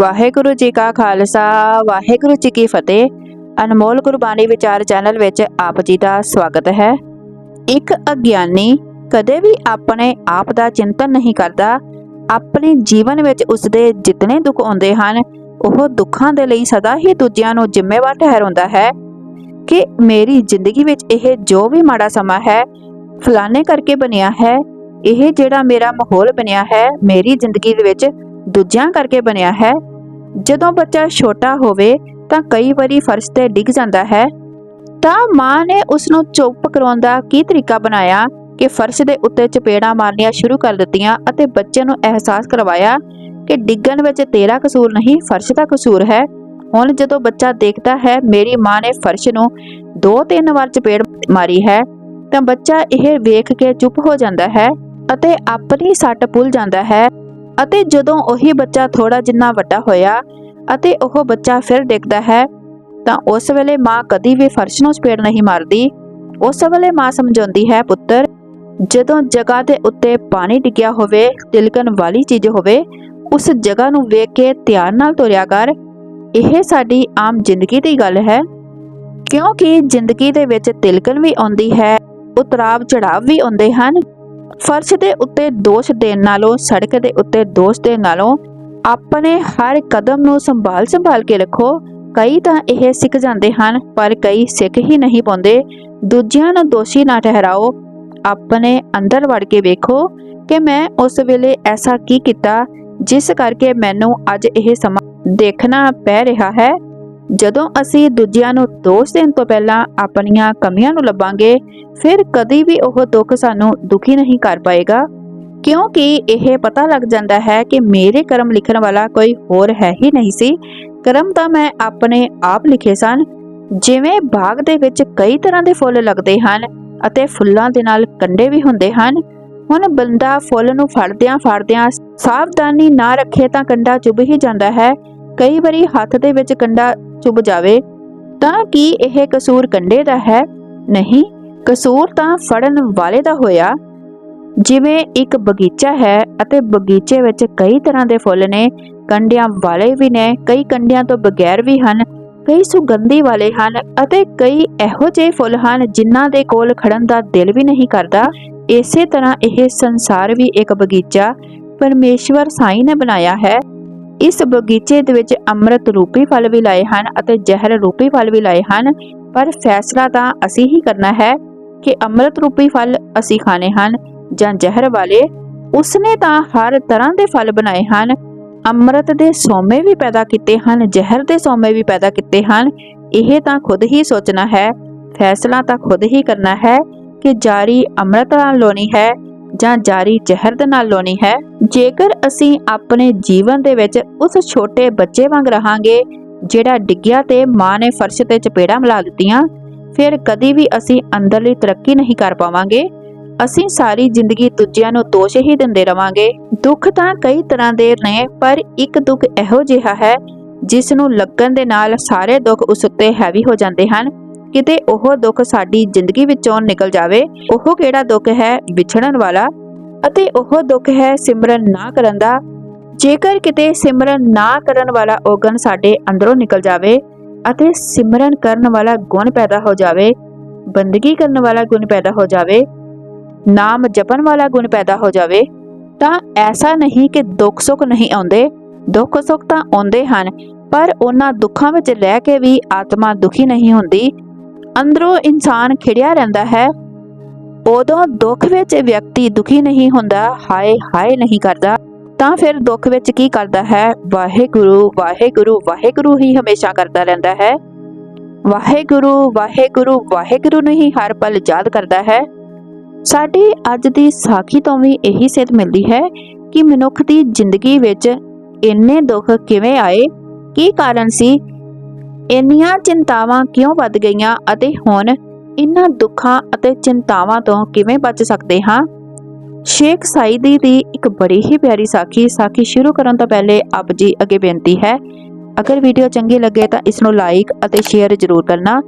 ਵਾਹਿਗੁਰੂ ਜੀ ਕਾ ਖਾਲਸਾ, ਵਾਹਿਗੁਰੂ ਜੀ ਕੀ ਫਤਿਹ। ਅਨਮੋਲ ਗੁਰਬਾਣੀ ਵਿਚਾਰ ਚੈਨਲ ਵਿੱਚ ਆਪ ਜੀ ਦਾ ਸਵਾਗਤ ਹੈ। ਇੱਕ ਅਗਿਆਨੀ ਕਦੇ ਵੀ ਆਪਣੇ ਆਪ ਦਾ ਚਿੰਤਨ ਨਹੀਂ ਕਰਦਾ। ਆਪਣੇ ਜੀਵਨ ਵਿੱਚ ਉਸਦੇ ਜਿਤਨੇ ਦੁੱਖ ਆਉਂਦੇ ਹਨ, ਉਹ ਦੁੱਖਾਂ ਦੇ ਲਈ ਸਦਾ ਹੀ ਦੂਜਿਆਂ ਨੂੰ ਜ਼ਿੰਮੇਵਾਰ ਠਹਿਰਾਉਂਦਾ ਹੈ ਕਿ ਮੇਰੀ ਜ਼ਿੰਦਗੀ ਵਿੱਚ ਇਹ ਜੋ ਵੀ ਮਾੜਾ ਸਮਾਂ ਹੈ, ਫਲਾਣੇ ਕਰਕੇ ਬਣਿਆ ਹੈ, ਇਹ ਜਿਹੜਾ ਮੇਰਾ ਮਾਹੌਲ ਬਣਿਆ ਹੈ, ਮੇਰੀ ਜ਼ਿੰਦਗੀ ਦੇ ਵਿੱਚ ਦੂਜਿਆਂ ਕਰਕੇ ਬਣਿਆ ਹੈ ਜਦੋਂ ਬੱਚਾ ਛੋਟਾ ਹੋਵੇ ਤਾਂ ਕਈ ਵਾਰੀ ਫਰਸ਼ ਤੇ ਡਿੱਗ ਜਾਂਦਾ ਹੈ। ਤਾਂ ਮਾਂ ਨੇ ਉਸ ਨੂੰ ਚੁੱਪ ਕਰਾਉਣ ਦਾ ਕੀ ਤਰੀਕਾ ਬਣਾਇਆ ਕਿ ਫਰਸ਼ ਦੇ ਉੱਤੇ ਚਪੇੜਾਂ ਮਾਰਨੀਆਂ ਸ਼ੁਰੂ ਕਰ ਦਿੱਤੀਆਂ ਅਤੇ ਬੱਚੇ ਨੂੰ ਅਹਿਸਾਸ ਕਰਵਾਇਆ ਕਿ ਡਿੱਗਣ ਵਿੱਚ ਤੇਰਾ ਕਸੂਰ ਨਹੀਂ, ਫਰਸ਼ ਦਾ ਕਸੂਰ ਹੈ। ਹੁਣ ਜਦੋਂ ਬੱਚਾ ਦੇਖਦਾ ਹੈ ਮੇਰੀ ਮਾਂ ਨੇ ਫਰਸ਼ ਨੂੰ ਦੋ ਤਿੰਨ ਵਾਰ ਚਪੇੜ ਮਾਰੀ ਹੈ, ਤਾਂ ਬੱਚਾ ਇਹ ਵੇਖ ਕੇ ਚੁੱਪ ਹੋ ਜਾਂਦਾ ਹੈ ਅਤੇ ਆਪਣੀ ਸੱਟ ਭੁੱਲ ਜਾਂਦਾ ਹੈ ਅਤੇ ਜਦੋਂ ਉਹੀ ਬੱਚਾ ਥੋੜਾ ਜਿੰਨਾ ਵੱਡਾ ਹੋਇਆ ਅਤੇ ਉਹ ਬੱਚਾ ਫਿਰ ਡਿੱਗਦਾ ਹੈ, ਤਾਂ ਉਸ ਵੇਲੇ ਮਾਂ ਕਦੀ ਵੀ ਫਰਸ਼ ਨੂੰ ਚਪੇੜ ਨਹੀਂ ਮਾਰਦੀ। ਉਸ ਵੇਲੇ ਮਾਂ ਸਮਝਾਉਂਦੀ ਹੈ, ਪੁੱਤਰ, ਜਦੋਂ ਜਗ੍ਹਾ ਦੇ ਉੱਤੇ ਪਾਣੀ ਡਿੱਗਿਆ ਹੋਵੇ, ਤਿਲਕਣ ਵਾਲੀ ਚੀਜ਼ ਹੋਵੇ, ਉਸ ਜਗ੍ਹਾ ਨੂੰ ਵੇਖ ਕੇ ਧਿਆਨ ਨਾਲ ਤੁਰਿਆ ਕਰ। ਇਹ ਸਾਡੀ ਆਮ ਜ਼ਿੰਦਗੀ ਦੀ ਗੱਲ ਹੈ। ਕਿਉਂਕਿ ਜ਼ਿੰਦਗੀ ਦੇ ਵਿੱਚ ਤਿਲਕਣ ਵੀ ਆਉਂਦੀ ਹੈ, ਉਤਰਾਵ ਚੜਾਵ ਵੀ ਆਉਂਦੇ ਹਨ। ਫਰਸ਼ ਦੇ ਉੱਤੇ ਦੋਸ਼ ਦੇਣ ਨਾਲੋਂ, ਸੜਕ ਦੇ ਉੱਤੇ ਦੋਸ਼ ਦੇਣ ਨਾਲੋਂ ਆਪਣੇ ਹਰ ਕਦਮ ਨੂੰ ਸੰਭਾਲ ਸੰਭਾਲ ਕੇ ਰੱਖੋ। ਕਈ ਤਾਂ ਇਹ ਸਿੱਖ ਜਾਂਦੇ ਹਨ, ਪਰ ਕਈ ਸਿੱਖ ਹੀ ਨਹੀਂ ਪਾਉਂਦੇ। ਦੂਜਿਆਂ ਨੂੰ ਦੋਸ਼ੀ ਨਾ ਠਹਿਰਾਓ। ਆਪਣੇ ਅੰਦਰ ਵੜ ਕੇ ਵੇਖੋ ਕਿ ਮੈਂ ਉਸ ਵੇਲੇ ਐਸਾ ਕੀ ਕੀਤਾ, ਜਿਸ ਕਰਕੇ ਮੈਨੂੰ ਅੱਜ ਇਹ ਸਮਾਂ ਦੇਖਣਾ ਪੈ ਰਿਹਾ ਹੈ। ਜਦੋਂ ਅਸੀਂ ਦੂਜਿਆਂ ਨੂੰ ਦੋਸ਼ ਦੇਣ ਤੋਂ ਪਹਿਲਾਂ ਆਪਣੀਆਂ ਕਮੀਆਂ ਨੂੰ ਲੱਭਾਂਗੇ, ਫਿਰ ਕਦੀ ਵੀ ਉਹ ਦੁੱਖ ਸਾਨੂੰ ਦੁਖੀ ਨਹੀਂ ਕਰ ਪਾਏਗਾ। ਕਿਉਂਕਿ ਇਹ ਪਤਾ ਲੱਗ ਜਾਂਦਾ ਹੈ ਕਿ ਮੇਰੇ ਕਰਮ ਲਿਖਣ ਵਾਲਾ ਕੋਈ ਹੋਰ ਹੈ ਹੀ ਨਹੀਂ ਸੀ। ਕਰਮ ਤਾਂ ਮੈਂ ਆਪਣੇ ਆਪ ਲਿਖੇ ਸਨ। ਜਿਵੇਂ ਬਾਗ ਦੇ ਵਿੱਚ ਕਈ ਤਰ੍ਹਾਂ ਦੇ ਫੁੱਲ ਲੱਗਦੇ ਹਨ ਅਤੇ ਫੁੱਲਾਂ ਦੇ ਨਾਲ ਕੰਡੇ ਵੀ ਹੁੰਦੇ ਹਨ। ਹੁਣ ਬੰਦਾ ਫੁੱਲ ਨੂੰ ਫੜਦਿਆਂ ਫੜਦਿਆਂ ਸਾਵਧਾਨੀ ਨਾ ਰੱਖੇ ਤਾਂ ਕੰਡਾ ਚੁੱਭ ਹੀ ਜਾਂਦਾ ਹੈ। ਕਈ ਵਾਰੀ ਹੱਥ ਦੇ ਵਿੱਚ ਕੰਡਾ ਚੁੱਭ ਜਾਵੇ ਤਾਂ ਕੀ ਇਹ ਕਸੂਰ ਕੰਡੇ ਦਾ ਹੈ? ਨਹੀਂ, ਕਸੂਰ ਤਾਂ ਫੜਨ ਵਾਲੇ ਦਾ ਹੋਇਆ। ਜਿਵੇਂ ਇੱਕ ਬਗੀਚਾ ਹੈ ਅਤੇ ਬਗੀਚੇ ਵਿੱਚ ਕਈ ਤਰ੍ਹਾਂ ਦੇ ਫੁੱਲ ਨੇ, ਕੰਡਿਆਂ ਵਾਲੇ ਵੀ ਨੇ, ਕਈ ਕੰਡਿਆਂ ਤੋਂ ਬਗੈਰ ਵੀ ਹਨ, ਕਈ ਸੁਗੰਧੀ ਵਾਲੇ ਹਨ ਅਤੇ ਕਈ ਇਹੋ ਜਿਹੇ ਫੁੱਲ ਹਨ ਜਿਨ੍ਹਾਂ ਦੇ ਕੋਲ ਖੜਨ ਦਾ ਦਿਲ ਵੀ ਨਹੀਂ ਕਰਦਾ। ਇਸੇ ਤਰ੍ਹਾਂ ਇਹ ਸੰਸਾਰ ਵੀ ਇੱਕ ਬਗੀਚਾ, ਪਰਮੇਸ਼ਵਰ ਸਾਈਂ ਨੇ ਬਣਾਇਆ ਹੈ। ਇਸ ਬਗੀਚੇ ਦੇ ਵਿੱਚ ਅੰਮ੍ਰਿਤ ਰੂਪੀ ਫਲ ਵੀ ਲਾਏ ਹਨ ਅਤੇ ਜ਼ਹਿਰ ਰੂਪੀ ਫਲ ਵੀ ਲਾਏ ਹਨ, ਪਰ ਫੈਸਲਾ ਤਾਂ ਅਸੀਂ ਹੀ ਕਰਨਾ ਹੈ ਕਿ ਅੰਮ੍ਰਿਤ ਰੂਪੀ ਫਲ ਅਸੀਂ ਖਾਣੇ ਹਨ। ਜਾਂ ਜ਼ਹਿਰ ਵਾਲੇ, ਉਸਨੇ ਤਾਂ ਹਰ ਤਰ੍ਹਾਂ ਦੇ ਫਲ ਬਣਾਏ ਹਨ। ਅੰਮ੍ਰਿਤ ਦੇ ਸੋਮੇ ਵੀ ਪੈਦਾ ਕੀਤੇ ਹਨ, ਜ਼ਹਿਰ ਦੇ ਸੋਮੇ ਵੀ ਪੈਦਾ ਕੀਤੇ ਹਨ। ਇਹ ਤਾਂ ਖੁਦ ਹੀ ਸੋਚਣਾ ਹੈ, ਫੈਸਲਾ ਤਾਂ ਖੁਦ ਹੀ ਕਰਨਾ ਹੈ ਕਿ ਜਾਰੀ ਅੰਮ੍ਰਿਤ ਨਾਲ ਲੋਣੀ ਹੈ ਜਾਂ ਜਾਰੀ ਜ਼ਹਿਰ ਦੇ ਨਾਲ ਲੋਣੀ ਹੈ। ਜੇਕਰ ਅਸੀਂ ਆਪਣੇ ਜੀਵਨ ਦੇ ਵਿੱਚ ਉਸ ਛੋਟੇ ਬੱਚੇ ਵਾਂਗ ਰਹਾਂਗੇ, ਜਿਹੜਾ ਡਿੱਗਿਆ ਤੇ ਮਾਂ ਨੇ ਫਰਸ਼ ਤੇ ਚਪੇੜਾ ਮਿਲਾ ਦਿੱਤੀਆਂ, ਫਿਰ ਕਦੀ ਵੀ ਅਸੀਂ ਅੰਦਰਲੀ ਤਰੱਕੀ ਨਹੀਂ ਕਰ ਪਾਵਾਂਗੇ। ਅਸੀਂ ਸਾਰੀ ਜ਼ਿੰਦਗੀ ਦੂਜਿਆਂ ਨੂੰ ਦੋਸ਼ ਹੀ ਦਿੰਦੇ ਰਵਾਂਗੇ। ਦੁੱਖ ਤਾਂ ਕਈ ਤਰ੍ਹਾਂ ਦੇ ਨੇ, ਪਰ ਇੱਕ ਦੁੱਖ ਇਹੋ ਜਿਹਾ ਹੈ, ਜਿਸ ਨੂੰ ਲੱਗਣ ਦੇ ਨਾਲ ਸਾਰੇ ਦੁੱਖ ਉਸ ਉੱਤੇ ਹੈਵੀ ਹੋ ਜਾਂਦੇ ਹਨ। ਕਿਤੇ ਉਹ ਦੁੱਖ ਸਾਡੀ ਜ਼ਿੰਦਗੀ ਵਿੱਚੋਂ ਨਿਕਲ ਜਾਵੇ, ਉਹ ਕਿਹੜਾ ਦੁੱਖ ਹੈ ਵਿਛੜਨ ਵਾਲਾ? ਅਤੇ ਉਹ ਦੁੱਖ ਹੈ ਸਿਮਰਨ ਨਾ ਕਰਨ ਦਾ। ਜੇਕਰ ਕਿਤੇ ਸਿਮਰਨ ਨਾ ਕਰਨ ਵਾਲਾ ਔਗਣ ਸਾਡੇ ਅੰਦਰੋਂ ਨਿਕਲ ਜਾਵੇ ਅਤੇ ਸਿਮਰਨ ਕਰਨ ਵਾਲਾ ਗੁਣ ਪੈਦਾ ਹੋ ਜਾਵੇ, ਬੰਦਗੀ ਕਰਨ ਵਾਲਾ ਗੁਣ ਪੈਦਾ ਹੋ ਜਾਵੇ ਨਾਮ ਜਪਣ ਵਾਲਾ ਗੁਣ ਪੈਦਾ ਹੋ ਜਾਵੇ, ਤਾਂ ਐਸਾ ਨਹੀਂ ਕਿ ਦੁੱਖ ਸੁੱਖ ਨਹੀਂ ਆਉਂਦੇ। ਦੁੱਖ ਸੁੱਖ ਤਾਂ ਆਉਂਦੇ ਹਨ, ਪਰ ਉਹਨਾਂ ਦੁੱਖਾਂ ਵਿੱਚ ਲੈ ਕੇ ਵੀ ਆਤਮਾ ਦੁਖੀ ਨਹੀਂ ਹੁੰਦੀ। ਅੰਦਰੋਂ ਇਨਸਾਨ ਖਿੜਿਆ ਰਹਿੰਦਾ ਹੈ। ਉਦੋਂ ਦੁੱਖ ਵਿੱਚ ਵਿਅਕਤੀ ਦੁਖੀ ਨਹੀਂ ਹੁੰਦਾ, ਹਾਏ ਹਾਏ ਨਹੀਂ ਕਰਦਾ। ਤਾਂ ਫਿਰ ਦੁੱਖ ਵਿੱਚ ਕੀ ਕਰਦਾ ਹੈ? ਵਾਹਿਗੁਰੂ ਵਾਹਿਗੁਰੂ ਵਾਹਿਗੁਰੂ ਹੀ ਹਮੇਸ਼ਾ ਕਰਦਾ ਰਹਿੰਦਾ ਹੈ। ਵਾਹਿਗੁਰੂ ਵਾਹਿਗੁਰੂ ਵਾਹਿਗੁਰੂ ਨੂੰ ਹੀ ਹਰ ਪਲ ਯਾਦ ਕਰਦਾ ਹੈ। ਸਾਡੀ ਅੱਜ ਦੀ ਸਾਖੀ ਤੋਂ ਵੀ ਇਹੀ ਸਿੱਧ ਮਿਲਦੀ ਹੈ ਕਿ ਮਨੁੱਖ ਦੀ ਜ਼ਿੰਦਗੀ ਵਿੱਚ ਇੰਨੇ ਦੁੱਖ ਕਿਵੇਂ ਆਏ? ਕੀ ਕਾਰਨ ਸੀ? ਇੰਨੀਆਂ ਚਿੰਤਾਵਾਂ ਕਿਉਂ ਵੱਧ ਗਈਆਂ ਅਤੇ ਹੁਣ ਇਨ੍ਹਾਂ ਦੁੱਖਾਂ ਅਤੇ ਚਿੰਤਾਵਾਂ ਤੋਂ ਕਿਵੇਂ ਬਚ ਸਕਦੇ ਹਾਂ? ਸ਼ੇਖ ਸਾਈਦੀ ਦੀ ਇੱਕ ਬੜੀ ਹੀ ਪਿਆਰੀ ਸਾਖੀ ਸਾਖੀ ਸ਼ੁਰੂ ਕਰਨ ਤੋਂ ਪਹਿਲੇ ਆਪ ਜੀ ਅੱਗੇ ਬੇਨਤੀ ਹੈ ਅਗਰ ਵੀਡੀਓ ਚੰਗੀ ਲੱਗੇ ਤਾਂ ਇਸ ਨੂੰ ਲਾਈਕ ਅਤੇ ਸ਼ੇਅਰ ਜ਼ਰੂਰ ਕਰਨਾ।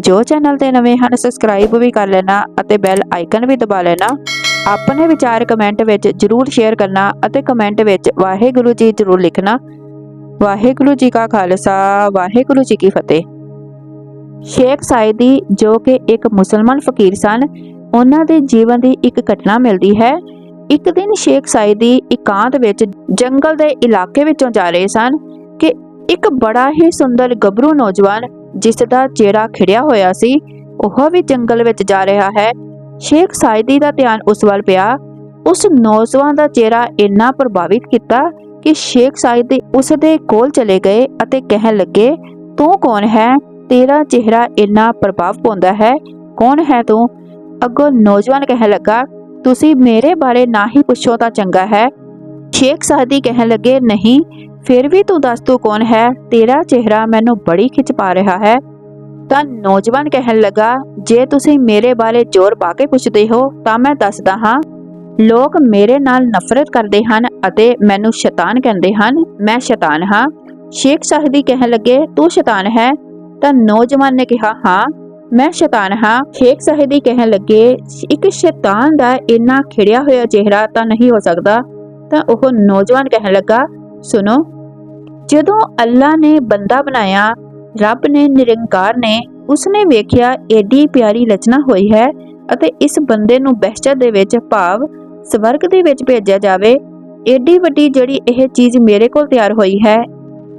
ਜੋ ਚੈਨਲ ਤੇ ਨਵੇਂ ਹਨ ਸਬਸਕ੍ਰਾਈਬ ਵੀ ਕਰ ਲੈਣਾ ਅਤੇ ਬੈਲ ਆਈਕਨ ਵੀ ਦਬਾ ਲੈਣਾ। ਆਪਣੇ ਵਿਚਾਰ ਕਮੈਂਟ ਵਿੱਚ ਜ਼ਰੂਰ ਸ਼ੇਅਰ ਕਰਨਾ ਅਤੇ ਕਮੈਂਟ ਵਿੱਚ ਵਾਹਿਗੁਰੂ ਜੀ ਜ਼ਰੂਰ ਲਿਖਣਾ। ਵਾਹਿਗੁਰੂ ਜੀ ਕਾ ਖਾਲਸਾ, ਵਾਹਿਗੁਰੂ ਜੀ ਕੀ ਫਤਿਹ। ਸ਼ੇਖ ਸਾਇਦੀ ਜੋ ਕਿ ਇੱਕ ਮੁਸਲਮਾਨ ਫਕੀਰ ਸਨ, ਉਹਨਾਂ ਦੇ ਜੀਵਨ ਦੀ ਇੱਕ ਘਟਨਾ ਮਿਲਦੀ ਹੈ। ਇੱਕ ਦਿਨ ਸ਼ੇਖ ਸਾਇਦੀ ਇਕਾਂਤ ਵਿੱਚ ਜੰਗਲ ਦੇ ਇਲਾਕੇ ਵਿੱਚੋਂ ਜਾ ਰਹੇ ਸਨ। ਇੱਕ ਬੜਾ ਹੀ ਸੁੰਦਰ ਗੱਭਰੂ ਨੌਜਵਾਨ ਜਿਸ ਦਾ ਚਿਹਰਾ ਖਿੜਿਆ ਹੋਇਆ ਸੀ, ਉਹ ਵੀ ਜੰਗਲ ਵਿੱਚ ਜਾ ਰਿਹਾ ਹੈ। ਸ਼ੇਖ ਸਾਇਦੀ ਦਾ ਧਿਆਨ ਉਸ ਵੱਲ ਪਿਆ। ਉਸ ਨੌਜਵਾਨ ਦਾ ਚਿਹਰਾ ਇੰਨਾ ਪ੍ਰਭਾਵਿਤ ਕੀਤਾ ਕਿ ਸ਼ੇਖ ਸਾਇਦੀ ਉਸ ਦੇ ਕੋਲ ਚਲੇ ਗਏ ਅਤੇ ਕਹਿਣ ਲੱਗੇ, ਤੂੰ ਕੌਣ ਹੈ? ਤੇਰਾ ਚਿਹਰਾ ਇੰਨਾ ਪ੍ਰਭਾਵ ਪਾਉਂਦਾ ਹੈ। ਕੌਣ ਹੈ ਤੂੰ? ਅੱਗੋਂ ਨੌਜਵਾਨ ਕਹਿਣ ਲੱਗਾ, ਤੁਸੀਂ ਮੇਰੇ ਬਾਰੇ ਨਾ ਹੀ ਪੁੱਛੋ ਤਾਂ ਚੰਗਾ ਹੈ। ਸ਼ੇਖ ਸਾਦੀ ਕਹਿਣ ਲੱਗੇ, ਨਹੀਂ ਫਿਰ ਵੀ ਤੂੰ ਦੱਸ, ਤੂੰ ਕੌਣ ਹੈ? ਤੇਰਾ ਚਿਹਰਾ ਮੈਨੂੰ ਬੜੀ ਖਿੱਚ ਪਾ ਰਿਹਾ ਹੈ। ਤਾਂ ਨੌਜਵਾਨ ਕਹਿਣ ਲੱਗਾ, ਜੇ ਤੁਸੀਂ ਮੇਰੇ ਬਾਰੇ ਜ਼ੋਰ ਪਾ ਕੇ ਪੁੱਛਦੇ ਹੋ, ਤਾਂ ਮੈਂ ਦੱਸਦਾ ਹਾਂ। ਲੋਕ ਮੇਰੇ ਨਾਲ ਨਫ਼ਰਤ ਕਰਦੇ ਹਨ ਅਤੇ ਮੈਨੂੰ ਸ਼ੈਤਾਨ ਕਹਿੰਦੇ ਹਨ, ਮੈਂ ਸ਼ੈਤਾਨ ਹਾਂ। ਸ਼ੇਖ ਸਾਹਦੀ ਕਹਿਣ ਲੱਗੇ, ਤੂੰ ਸ਼ੈਤਾਨ ਹੈ? ਤਾਂ ਨੌਜਵਾਨ ਨੇ ਕਿਹਾ, ਹਾਂ, ਮੈਂ ਸ਼ੈਤਾਨ ਹਾਂ। ਸ਼ੇਖ ਸਾਹਦੀ ਕਹਿਣ ਲੱਗੇ, ਇੱਕ ਸ਼ੈਤਾਨ ਦਾ ਇੰਨਾ ਖਿੜਿਆ ਹੋਇਆ ਚਿਹਰਾ ਤਾਂ ਨਹੀਂ ਹੋ ਸਕਦਾ। ਤਾਂ ਉਹ ਨੌਜਵਾਨ ਕਹਿਣ ਲੱਗਾ, ਸੁਣੋ ਜਦੋਂ ਅੱਲਾ ਨੇ ਬੰਦਾ ਬਣਾਇਆ, ਰੱਬ ਨੇ ਨਿਰੰਕਾਰ ਨੇ, ਉਸਨੇ ਵੇਖਿਆ ਏਡੀ ਪਿਆਰੀ ਰਚਨਾ ਹੋਈ ਹੈ ਅਤੇ ਇਸ ਬੰਦੇ ਨੂੰ ਬਹਿਸ਼ਤ ਦੇ ਵਿੱਚ ਭਾਵ ਸਵਰਗ ਦੇ ਵਿੱਚ ਭੇਜਿਆ ਜਾਵੇ, ਏਡੀ ਵੱਡੀ ਜਿਹੜੀ ਇਹ ਚੀਜ਼ ਮੇਰੇ ਕੋਲ ਤਿਆਰ ਹੋਈ ਹੈ,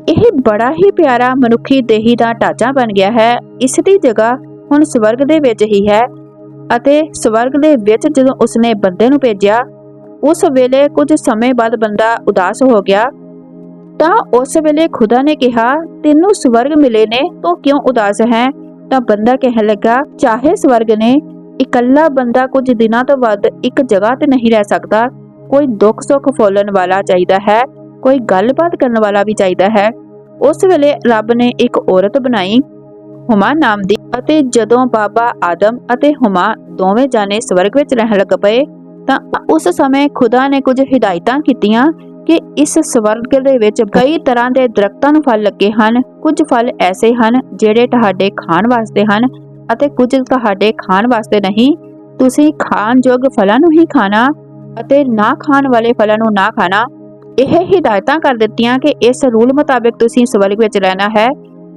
ਇਹ ਬੜਾ ਹੀ ਪਿਆਰਾ ਮਨੁੱਖੀ ਦੇਹੀ ਦਾ ਢਾਂਚਾ ਬਣ ਗਿਆ ਹੈ, ਇਸ ਦੀ ਜਗ੍ਹਾ ਹੁਣ ਸਵਰਗ ਦੇ ਵਿੱਚ ਹੀ ਹੈ ਅਤੇ ਸਵਰਗ ਦੇ ਵਿੱਚ ਜਦੋਂ ਉਸਨੇ ਬੰਦੇ ਨੂੰ ਭੇਜਿਆ, ਉਸ ਵੇਲੇ ਕੁਝ ਸਮੇਂ ਬਾਅਦ ਬੰਦਾ ਉਦਾਸ ਹੋ ਗਿਆ ਤਾਂ ਉਸ ਵੇਲੇ ਖੁਦਾ ਨੇ ਕਿਹਾ, ਤੈਨੂੰ ਸਵਰਗ ਮਿਲੇ ਨੇ, ਤੂੰ ਕਿਉਂ ਉਦਾਸ ਹੈ? ਤਾਂ ਬੰਦਾ ਕਹਿਣ ਲੱਗਾ, ਚਾਹੇ ਸਵਰਗ ਨੇ, ਇਕੱਲਾ ਬੰਦਾ ਕੁਝ ਦਿਨਾਂ ਤੋਂ ਵੱਧ ਇੱਕ ਜਗ੍ਹਾ ਤੇ ਨਹੀਂ ਰਹਿ ਸਕਦਾ। ਕੋਈ ਦੁੱਖ ਸੁੱਖ ਫੋਲਣ ਵਾਲਾ ਚਾਹੀਦਾ ਹੈ, ਕੋਈ ਗੱਲਬਾਤ ਕਰਨ ਵਾਲਾ ਵੀ ਚਾਹੀਦਾ ਹੈ। ਉਸ ਵੇਲੇ ਰੱਬ ਨੇ ਇੱਕ ਔਰਤ ਬਣਾਈ, ਹੁਮਾ ਨਾਮ ਦੀ, ਅਤੇ ਜਦੋਂ ਬਾਬਾ ਆਦਮ ਅਤੇ ਹੁਮਾ ਦੋਵੇਂ ਜਾਣੇ ਸਵਰਗ ਵਿੱਚ ਰਹਿਣ ਲੱਗ ਪਏ, ਤਾਂ ਉਸ ਸਮੇਂ ਖੁਦਾ ਨੇ ਕੁਝ ਹਿਦਾਇਤਾਂ ਕੀਤੀਆਂ ਕਿ ਇਸ ਸਵਰਗ ਦੇ ਵਿੱਚ ਕਈ ਤਰ੍ਹਾਂ ਦੇ ਦਰਖਤਾਂ ਨੂੰ ਫਲ ਲੱਗੇ ਹਨ। ਕੁਝ ਫਲ ਐਸੇ ਹਨ ਜਿਹੜੇ ਤੁਹਾਡੇ ਖਾਣ ਵਾਸਤੇ ਹਨ ਅਤੇ ਕੁਝ ਤੁਹਾਡੇ ਖਾਣ ਵਾਸਤੇ ਨਹੀਂ। ਤੁਸੀਂ ਖਾਣ ਯੋਗ ਫਲਾਂ ਨੂੰ ਹੀ ਖਾਣਾ ਅਤੇ ਨਾ ਖਾਣ ਵਾਲੇ ਫਲਾਂ ਨੂੰ ਨਾ ਖਾਣਾ। ਇਹ ਹਿਦਾਇਤਾਂ ਕਰ ਦਿੱਤੀਆਂ ਕਿ ਇਸ ਰੂਲ ਮੁਤਾਬਿਕ ਤੁਸੀਂ ਸਵਰਗ ਵਿੱਚ ਰਹਿਣਾ ਹੈ।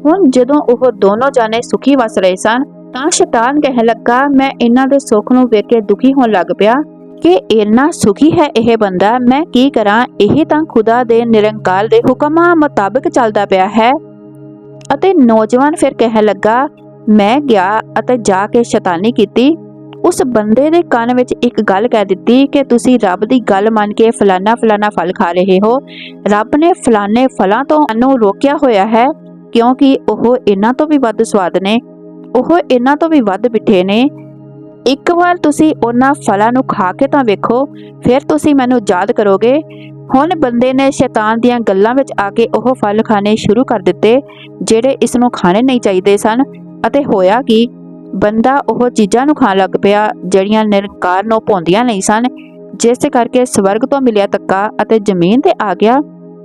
ਹੁਣ ਜਦੋਂ ਉਹ ਦੋਨੋਂ ਜਾਣੇ ਸੁਖੀ ਵਸ ਰਹੇ ਸਨ, ਤਾਂ ਸ਼ੈਤਾਨ ਕਹਿਣ ਲੱਗਾ, ਮੈਂ ਇਹਨਾਂ ਦੇ ਸੁੱਖ ਨੂੰ ਵੇਖ ਕੇ ਦੁਖੀ ਹੋਣ ਲੱਗ ਪਿਆ। ਕਿ ਇੰਨਾ ਸੁਖੀ ਹੈ ਇਹ ਬੰਦਾ, ਮੈਂ ਕੀ ਕਰਾਂ? ਇਹ ਤਾਂ ਖੁਦਾ ਦੇ ਨਿਰੰਕਾਰ ਦੇ ਹੁਕਮਾਂ ਮੁਤਾਬਕ ਚੱਲਦਾ ਪਿਆ ਹੈ। ਅਤੇ ਨੌਜਵਾਨ ਫਿਰ ਕਹਿਣ ਲੱਗਾ, ਮੈਂ ਗਿਆ ਅਤੇ ਜਾ ਕੇ ਸ਼ੈਤਾਨੀ ਕੀਤੀ। ਉਸ ਬੰਦੇ ਦੇ ਕੰਨ ਵਿੱਚ ਇੱਕ ਗੱਲ ਕਹਿ ਦਿੱਤੀ ਕਿ ਤੁਸੀਂ ਰੱਬ ਦੀ ਗੱਲ ਮੰਨ ਕੇ ਫਲਾਨਾ ਫਲਾਨਾ ਫਲ ਖਾ ਰਹੇ ਹੋ। ਰੱਬ ਨੇ ਫਲਾਨੇ ਫਲਾਂ ਤੋਂ ਸਾਨੂੰ ਰੋਕਿਆ ਹੋਇਆ ਹੈ, ਕਿਉਂਕਿ ਉਹ ਇਹਨਾਂ ਤੋਂ ਵੀ ਵੱਧ ਸਵਾਦ ਨੇ। ਉਹ ਇਹਨਾਂ ਤੋਂ ਵੀ ਵੱਧ ਮਿੱਠੇ ਨੇ। ਇੱਕ ਵਾਰ ਤੁਸੀਂ ਉਹਨਾਂ ਫਲਾਂ ਨੂੰ ਖਾ ਕੇ ਤਾਂ ਵੇਖੋ, ਫਿਰ ਤੁਸੀਂ ਮੈਨੂੰ ਯਾਦ ਕਰੋਗੇ। ਹੁਣ ਬੰਦੇ ਨੇ ਸ਼ੈਤਾਨ ਦੀਆਂ ਗੱਲਾਂ ਵਿੱਚ ਆ ਕੇ ਉਹ ਫਲ ਖਾਣੇ ਸ਼ੁਰੂ ਕਰ ਦਿੱਤੇ, ਜਿਹੜੇ ਇਸ ਨੂੰ ਖਾਣੇ ਨਹੀਂ ਚਾਹੀਦੇ ਸਨ। ਅਤੇ ਹੋਇਆ ਕਿ? ਬੰਦਾ ਉਹ ਚੀਜ਼ਾਂ ਨੂੰ ਖਾਣ ਲੱਗ ਪਿਆ, ਜਿਹੜੀਆਂ ਨਿਰਕਾਰ ਨੂੰ ਪਾਉਂਦੀਆਂ ਨਹੀਂ ਸਨ। ਜਿਸ ਕਰਕੇ ਸਵਰਗ ਤੋਂ ਮਿਲਿਆ ਤੱਕਾ ਅਤੇ ਜ਼ਮੀਨ ਤੇ ਆ ਗਿਆ।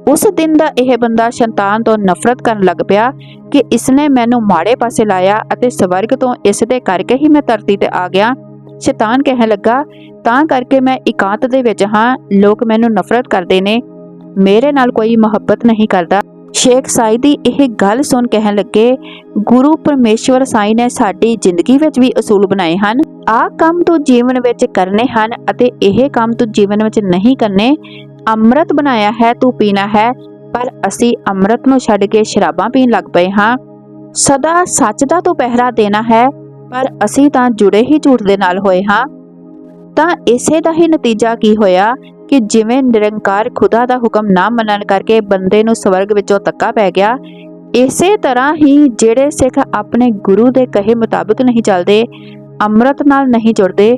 ਉਸ ਦਿਨ ਦਾ ਇਹ ਬੰਦਾ ਸ਼ੈਤਾਨ ਤੋਂ ਨਫ਼ਰਤ ਕਰਨ ਲੱਗ ਪਿਆ ਕਿ ਇਸਨੇ ਮੈਨੂੰ ਮਾੜੇ ਪਾਸੇ ਲਾਇਆ ਅਤੇ ਸਵਰਗ ਤੋਂ ਇਸ ਦੇ ਕਰਕੇ ਹੀ ਮੈਂ ਧਰਤੀ ਤੇ ਆ ਗਿਆ। ਸ਼ੈਤਾਨ ਕਹਿਣ ਲੱਗਾ, ਤਾਂ ਕਰਕੇ ਮੈਂ ਇਕਾਂਤ ਦੇ ਵਿੱਚ ਹਾਂ, ਲੋਕ ਮੈਨੂੰ ਨਫ਼ਰਤ ਕਰਦੇ ਨੇ। ਮੇਰੇ ਨਾਲ ਕੋਈ ਮੁਹੱਬਤ ਨਹੀਂ ਕਰਦਾ। ਸ਼ੇਖ ਸਾਈ ਦੀ ਇਹ ਗੱਲ ਸੁਣ ਕਹਿਣ ਲੱਗੇ, ਗੁਰੂ ਪਰਮੇਸ਼ਵਰ ਸਾਈ ਨੇ ਸਾਡੀ ਜ਼ਿੰਦਗੀ ਵਿੱਚ ਵੀ ਅਸੂਲ ਬਣਾਏ ਹਨ। ਆਹ ਕੰਮ ਤੂੰ ਜੀਵਨ ਵਿੱਚ ਕਰਨੇ ਹਨ ਅਤੇ ਇਹ ਕੰਮ ਤੂੰ ਜੀਵਨ ਵਿੱਚ ਨਹੀਂ ਕਰਨੇ। ਅੰਮ੍ਰਿਤ ਬਣਾਇਆ ਹੈ, ਤੂੰ ਪੀਣਾ ਹੈ। ਪਰ ਅਸੀਂ ਅੰਮ੍ਰਿਤ ਨੂੰ ਛੱਡ ਕੇ ਸ਼ਰਾਬਾਂ ਪੀਣ ਲੱਗ ਪਏ ਹਾਂ। ਸਦਾ ਸੱਚ ਦਾ ਤੂੰ ਪਹਿਰਾ ਦੇਣਾ ਹੈ, ਪਰ ਅਸੀਂ ਤਾਂ ਜੁੜੇ ਹੀ ਝੂਠ ਦੇ ਨਾਲ ਹੋਏ ਹਾਂ। ਤਾਂ ਇਸੇ ਦਾ ਹੀ ਨਤੀਜਾ ਕੀ ਹੋਇਆ ਕਿ ਜਿਵੇਂ ਨਿਰੰਕਾਰ ਖੁਦਾ ਦਾ ਹੁਕਮ ਨਾ ਮੰਨਣ ਕਰਕੇ ਬੰਦੇ ਨੂੰ ਸਵਰਗ ਵਿੱਚੋਂ ਤੱਕਾ ਪੈ ਗਿਆ, ਇਸੇ ਤਰ੍ਹਾਂ ਹੀ ਜਿਹੜੇ ਸਿੱਖ ਆਪਣੇ ਗੁਰੂ ਦੇ ਕਹੇ ਮੁਤਾਬਕ ਨਹੀਂ ਚੱਲਦੇ, ਅੰਮ੍ਰਿਤ ਨਾਲ ਨਹੀਂ ਜੁੜਦੇ,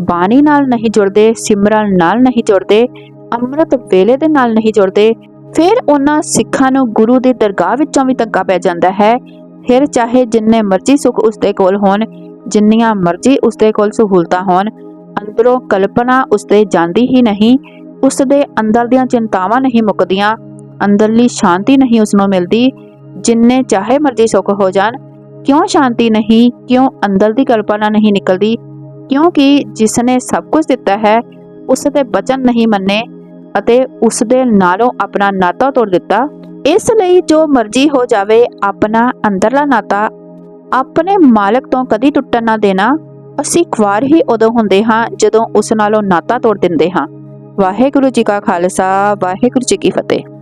ਬਾਣੀ ਨਾਲ ਨਹੀਂ ਜੁੜਦੇ, ਸਿਮਰਨ ਨਾਲ ਨਹੀਂ ਜੁੜਦੇ ਅੰਮ੍ਰਿਤ ਵੇਲੇ ਦੇ ਨਾਲ ਨਹੀਂ ਜੁੜਦੇ, ਫਿਰ ਉਹਨਾਂ ਸਿੱਖਾਂ ਨੂੰ ਗੁਰੂ ਦੀ ਦਰਗਾਹ ਵਿੱਚੋਂ ਵੀ ਧੱਕਾ ਪੈ ਜਾਂਦਾ ਹੈ। ਫਿਰ ਚਾਹੇ ਜਿੰਨੇ ਮਰਜ਼ੀ ਸੁੱਖ ਉਸਦੇ ਕੋਲ ਹੋਣ, ਜਿੰਨੀਆਂ ਮਰਜ਼ੀ ਉਸਦੇ ਕੋਲ ਸਹੂਲਤਾਂ ਹੋਣ, ਅੰਦਰੋਂ ਕਲਪਨਾ ਉਸਦੇ ਜਾਂਦੀ ਹੀ ਨਹੀਂ, ਉਸਦੇ ਅੰਦਰ ਦੀਆਂ ਚਿੰਤਾਵਾਂ ਨਹੀਂ ਮੁੱਕਦੀਆਂ, ਅੰਦਰਲੀ ਸ਼ਾਂਤੀ ਨਹੀਂ ਉਸ ਨੂੰ ਮਿਲਦੀ, ਜਿੰਨੇ ਚਾਹੇ ਮਰਜ਼ੀ ਸੁੱਖ ਹੋ ਜਾਣ, ਕਿਉਂ ਸ਼ਾਂਤੀ ਨਹੀਂ, ਕਿਉਂ ਅੰਦਰ ਦੀ ਕਲਪਨਾ ਨਹੀਂ ਨਿਕਲਦੀ, ਕਿਉਂਕਿ ਜਿਸ ਨੇ ਸਭ ਕੁਝ ਦਿੱਤਾ ਹੈ ਉਸ ਦੇ ਬਚਨ ਨਹੀਂ ਮੰਨੇ ਅਤੇ ਉਸ ਦੇ ਨਾਲੋਂ ਆਪਣਾ ਨਾਤਾ ਤੋੜ ਦਿੱਤਾ। ਇਸ ਲਈ ਜੋ ਮਰਜ਼ੀ ਹੋ ਜਾਵੇ, ਆਪਣਾ ਅੰਦਰਲਾ ਨਾਤਾ, ਆਪਣੇ ਮਾਲਕ ਤੋਂ ਕਦੀ ਟੁੱਟਣ ਨਾ ਦੇਣਾ। ਅਸੀਂ ਖੁਆਰ ਹੀ ਉਦੋਂ ਹੁੰਦੇ ਹਾਂ ਜਦੋਂ ਉਸ ਨਾਲੋਂ ਨਾਤਾ ਤੋੜ ਦਿੰਦੇ ਹਾਂ। ਵਾਹਿਗੁਰੂ ਜੀ ਕਾ ਖਾਲਸਾ, ਵਾਹਿਗੁਰੂ ਜੀ ਕੀ ਫਤਿਹ।